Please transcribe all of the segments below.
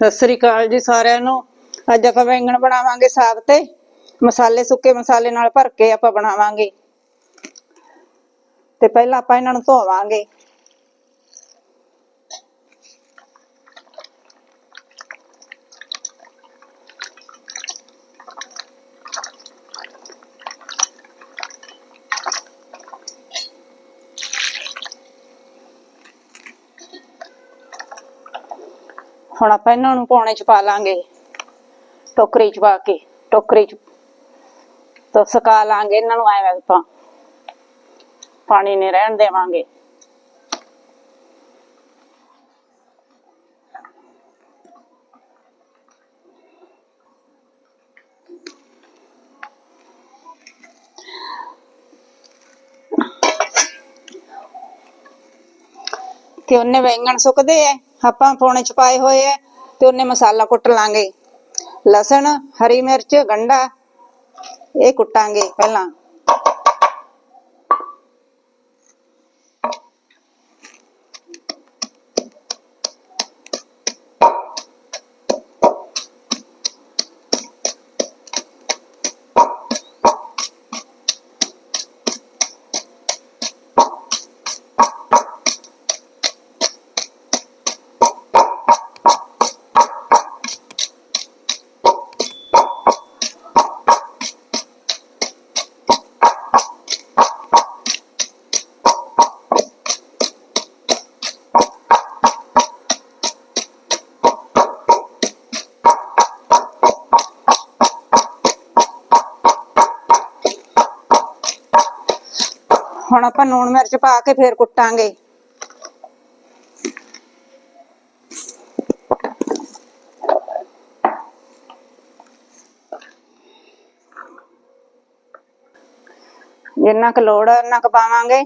ਸਤਿ ਸ੍ਰੀ ਅਕਾਲ ਜੀ ਸਾਰਿਆਂ ਨੂੰ। ਅੱਜ ਆਪਾਂ ਬੈਂਗਣ ਬਣਾਵਾਂਗੇ ਸਾਗ ਤੇ। ਮਸਾਲੇ ਸੁੱਕੇ ਮਸਾਲੇ ਨਾਲ ਭਰ ਕੇ ਆਪਾਂ ਬਣਾਵਾਂਗੇ। ਤੇ ਪਹਿਲਾਂ ਆਪਾਂ ਇਹਨਾਂ ਨੂੰ ਧੋਵਾਂਗੇ। ਹੁਣ ਆਪਾਂ ਇਹਨਾਂ ਨੂੰ ਪਾਉਣੇ ਚ ਪਾ ਲਾਂਗੇ। ਟੋਕਰੀ ਚ ਪਾ ਕੇ, ਟੋਕਰੀ ਚ ਤਾਂ ਸੁਕਾ ਲਾਂਗੇ ਇਹਨਾਂ ਨੂੰ ਐਵੇਂ ਆਪਾਂ। ਪਾਣੀ ਨਹੀਂ ਰਹਿਣ ਦੇਵਾਂਗੇ। ਤੇ ਉਹਨੇ ਬੈਂਗਣ ਸੁੱਕਦੇ ਐ? ਆਪਾਂ ਪਾਉਣੇ ਚ ਪਾਏ ਹੋਏ ਐ ਤੇ ਉਹਨੇ ਮਸਾਲਾ ਕੁੱਟ ਲਾਂਗੇ। ਲਸਣ, ਹਰੀ ਮਿਰਚ ਗੰਡਾ ਇਹ ਕੁੱਟਾਂਗੇ ਪਹਿਲਾਂ। ਹੁਣ ਆਪਾਂ ਲੂਣ ਮਿਰਚ ਪਾ ਕੇ ਫੇਰ ਕੁੱਟਾਂਗੇ। ਜਿੰਨਾ ਕੁ ਲੋੜ ਹੈ ਉਹਨਾਂ ਕੁ ਪਾਵਾਂਗੇ।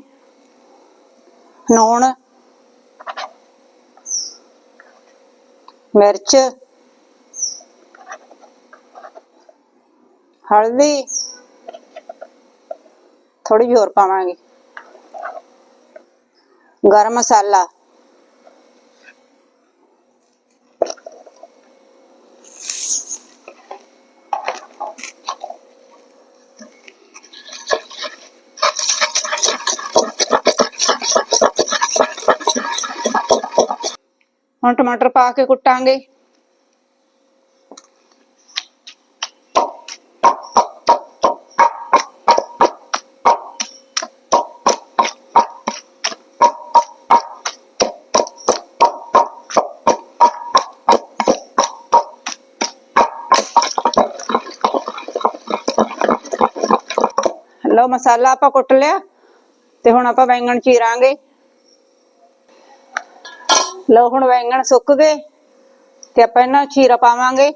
ਲੂਣ, ਮਿਰਚ, ਹਲਦੀ ਥੋੜੀ ਜਿਹੀ ਹੋਰ ਪਾਵਾਂਗੇ। ਗਰਮ ਮਸਾਲਾ। ਹੁਣ ਟਮਾਟਰ ਪਾ ਕੇ ਕੁੱਟਾਂਗੇ। ਲਓ ਮਸਾਲਾ ਆਪਾਂ ਕੁੱਟ ਲਿਆ ਤੇ ਹੁਣ ਆਪਾਂ ਬੈਂਗਣ ਚੀਰਾਂਗੇ। ਲਓ ਹੁਣ ਬੈਂਗਣ ਸੁੱਕ ਗਏ ਤੇ ਆਪਾਂ ਇਹਨਾਂ 'ਚ ਚੀਰਾ ਪਾਵਾਂਗੇ।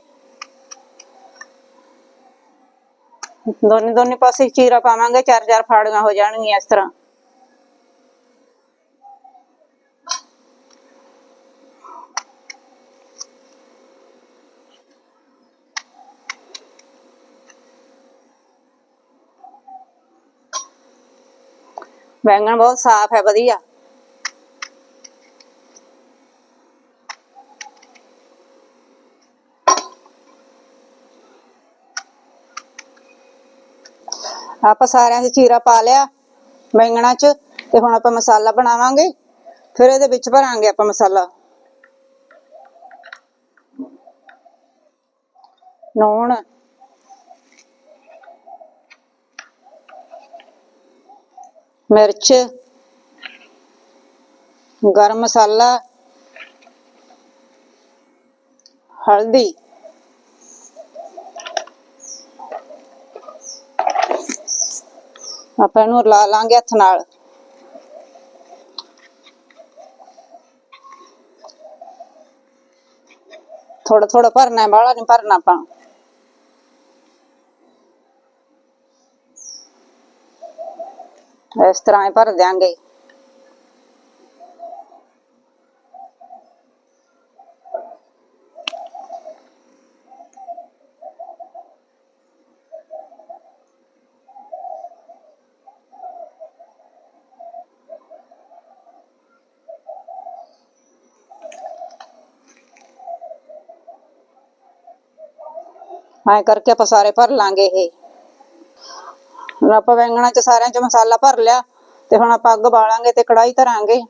ਦੋਨੇ ਦੋਨੇ ਪਾਸੇ ਚੀਰਾ ਪਾਵਾਂਗੇ, ਚਾਰ ਚਾਰ ਫਾੜੀਆਂ ਹੋ ਜਾਣਗੀਆਂ ਇਸ ਤਰ੍ਹਾਂ। ਬੈਂਗਣ ਬਹੁਤ ਸਾਫ਼ ਹੈ, ਵਧੀਆ। ਆਪਾਂ ਸਾਰਿਆਂ 'ਚ ਚੀਰਾ ਪਾ ਲਿਆ ਬੈਂਗਣਾ 'ਚ ਤੇ ਹੁਣ ਆਪਾਂ ਮਸਾਲਾ ਬਣਾਵਾਂਗੇ। ਫਿਰ ਇਹਦੇ ਵਿੱਚ ਭਰਾਂਗੇ ਆਪਾਂ ਮਸਾਲਾ। ਨੂਣ ਮਿਰਚ ਗਰਮ ਮਸਾਲਾ ਹਲਦੀ ਆਪਾਂ ਇਹਨੂੰ ਲਾ ਲਾਂਗੇ ਹੱਥ ਨਾਲ ਥੋੜਾ ਥੋੜਾ ਭਰਨਾ ਹੈ ਬਾਹਲਾ ਨਹੀਂ ਭਰਨਾ ਆਪਾਂ इस तरह ही भर देंगे। करके पसारे पर लांगे ही। ਹੁਣ ਆਪਾਂ ਬੈਂਗਣਾ ਚ ਸਾਰਿਆਂ ਚ ਮਸਾਲਾ ਭਰ ਲਿਆ ਤੇ ਹੁਣ ਆਪਾਂ ਅੱਗ ਬਾਲਾਂਗੇ ਤੇ ਕੜਾਈ ਧਰਾਂਗੇ।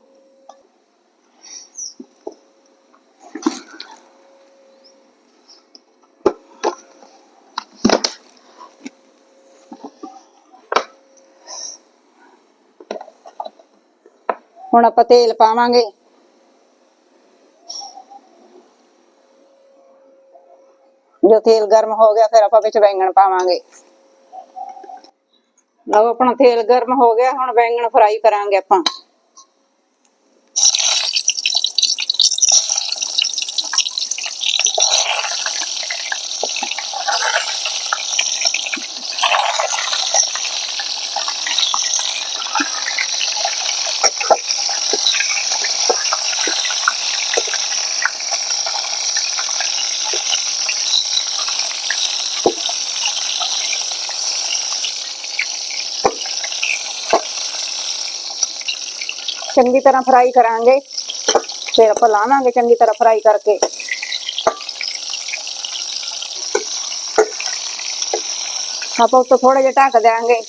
ਹੁਣ ਆਪਾਂ ਤੇਲ ਪਾਵਾਂਗੇ। ਜੋ ਤੇਲ ਗਰਮ ਹੋ ਗਿਆ, ਫਿਰ ਆਪਾਂ ਵਿੱਚ ਬੈਂਗਣ ਪਾਵਾਂਗੇ। ਲਓ ਆਪਣਾ ਤੇਲ ਗਰਮ ਹੋ ਗਿਆ ਹੁਣ ਬੈਂਗਣ ਫਰਾਈ ਕਰਾਂਗੇ ਆਪਾਂ। ਚੰਗੀ ਤਰ੍ਹਾਂ ਫਰਾਈ ਕਰਾਂਗੇ ਫਿਰ ਆਪਾਂ ਲਾਵਾਂਗੇ ਚੰਗੀ ਤਰ੍ਹਾਂ ਫਰਾਈ ਕਰਕੇ ਆਪਾਂ ਉੱਤੋਂ ਥੋੜਾ ਜਿਹਾ ਢੱਕ ਦਿਆਂਗੇ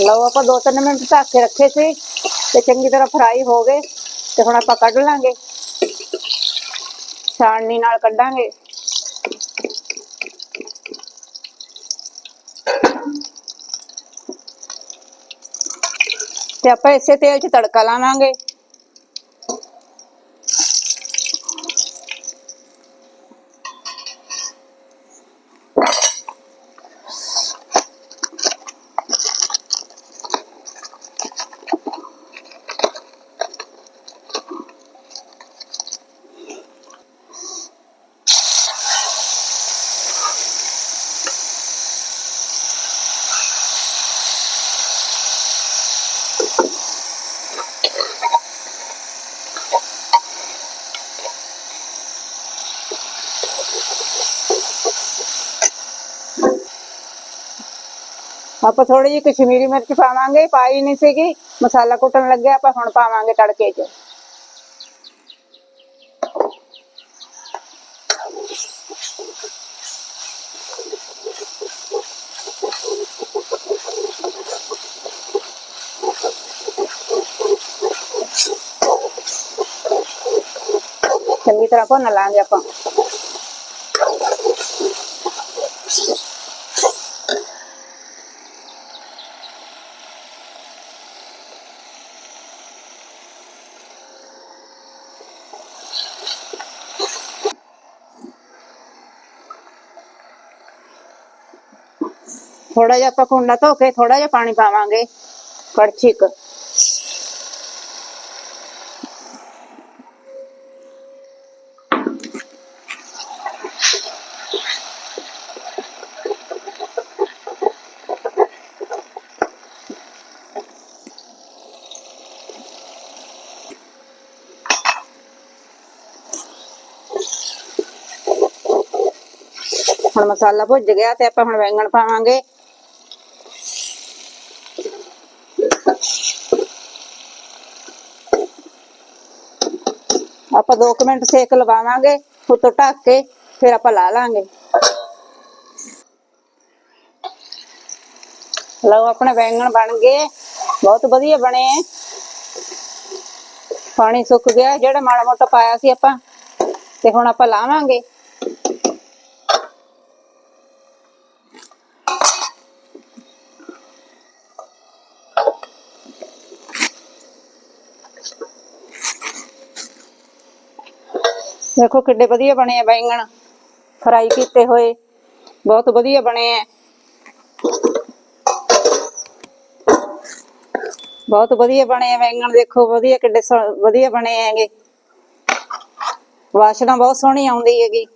ਲਓ ਆਪਾਂ 2-3 ਮਿੰਟ ਢੱਕ ਕੇ ਰੱਖੇ ਸੀ ਤੇ ਚੰਗੀ ਤਰ੍ਹਾਂ ਫਰਾਈ ਹੋ ਗਏ ਤੇ ਹੁਣ ਆਪਾਂ ਕੱਢ ਲਾਂਗੇ ਛਾਣਨੀ ਨਾਲ ਕੱਢਾਂਗੇ ਤੇ ਆਪਾਂ ਇਸੇ ਤੇਲ 'ਚ ਤੜਕਾ ਲਾਵਾਂਗੇ। ਆਪਾਂ ਥੋੜੀ ਜਿਹੀ ਕਸ਼ਮੀਰੀ ਮਿਰਚ ਪਾਵਾਂਗੇ, ਪਾਈ ਨਹੀਂ ਸੀਗੀ, ਮਸਾਲਾ ਕੁੱਟਣ ਲੱਗਿਆ, ਆਪਾਂ ਹੁਣ ਪਾਵਾਂਗੇ ਤੜਕੇ 'ਚ। ਚੰਗੀ ਤਰ੍ਹਾਂ ਭੁੰਨ ਲਾਂਗੇ ਆਪਾਂ। ਥੋੜਾ ਜਿਹਾ ਆਪਾਂ ਕੁੰਡਾ ਧੋ ਕੇ ਥੋੜਾ ਜਿਹਾ ਪਾਣੀ ਪਾਵਾਂਗੇ ਕੜਛੀ ਕੁ ਹੁਣ ਮਸਾਲਾ ਭੁੱਜ ਗਿਆ ਤੇ ਆਪਾਂ ਹੁਣ ਬੈਂਗਣ ਪਾਵਾਂਗੇ। ਆਪਾਂ 2 ਮਿੰਟ ਸੇਕ ਲਵਾਵਾਂਗੇ, ਉੱਤੋਂ ਢੱਕ ਕੇ, ਫਿਰ ਆਪਾਂ ਲਾ ਲਾਂਗੇ। ਲਓ, ਆਪਣੇ ਬੈਂਗਣ ਬਣ ਗਏ। ਬਹੁਤ ਵਧੀਆ ਬਣੇ। ਪਾਣੀ ਸੁੱਕ ਗਿਆ, ਜਿਹੜਾ ਮਾੜਾ ਮੋਟਾ ਪਾਇਆ ਸੀ ਆਪਾਂ, ਤੇ ਹੁਣ ਆਪਾਂ ਲਾਵਾਂਗੇ। ਦੇਖੋ ਕਿੱਡੇ ਵਧੀਆ ਬਣੇ ਆ ਬੈਂਗਣ। ਫਰਾਈ ਕੀਤੇ ਹੋਏ। ਬਹੁਤ ਵਧੀਆ ਬਣੇ ਆ। ਬਹੁਤ ਵਧੀਆ ਬਣੇ ਆ ਬੈਂਗਣ, ਦੇਖੋ ਵਧੀਆ ਕਿੱਡੇ ਸੋ- ਵਧੀਆ ਬਣੇ ਹੈਗੇ। ਵਾਸ਼ਨਾ ਬਹੁਤ ਸੋਹਣੀ ਆਉਂਦੀ ਹੈਗੀ।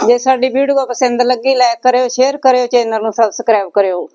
ਜੇ ਸਾਡੀ ਵੀਡੀਓ ਪਸੰਦ ਲੱਗੀ ਲਾਈਕ ਕਰਿਓ ਸ਼ੇਅਰ ਕਰਿਓ ਚੈਨਲ ਨੂੰ ਸਬਸਕ੍ਰਾਈਬ ਕਰਿਓ।